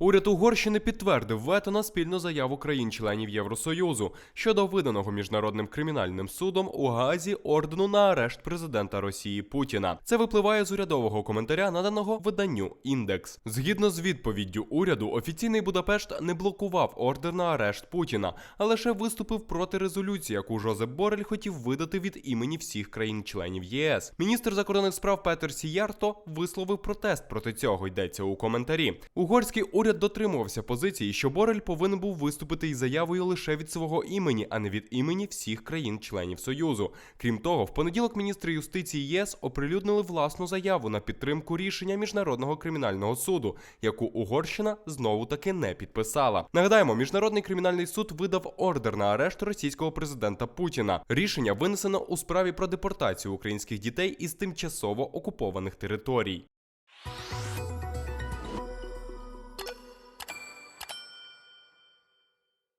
Уряд Угорщини підтвердив вето на спільну заяву країн-членів Євросоюзу щодо виданого міжнародним кримінальним судом у Гаазі ордену на арешт президента Росії Путіна. Це випливає з урядового коментаря, наданого виданню індекс. Згідно з відповіддю уряду, офіційний Будапешт не блокував ордер на арешт Путіна, а лише виступив проти резолюції, яку Жозеп Борель хотів видати від імені всіх країн-членів ЄС. Міністр закордонних справ Петер Сіярто висловив протест проти цього. Йдеться у коментарі. Угорський уряд дотримувався позиції, що Борель повинен був виступити із заявою лише від свого імені, а не від імені всіх країн-членів Союзу. Крім того, в понеділок міністри юстиції ЄС оприлюднили власну заяву на підтримку рішення міжнародного кримінального суду, яку Угорщина знову таки не підписала. Нагадаємо, міжнародний кримінальний суд видав ордер на арешт російського президента Путіна. Рішення винесено у справі про депортацію українських дітей із тимчасово окупованих територій.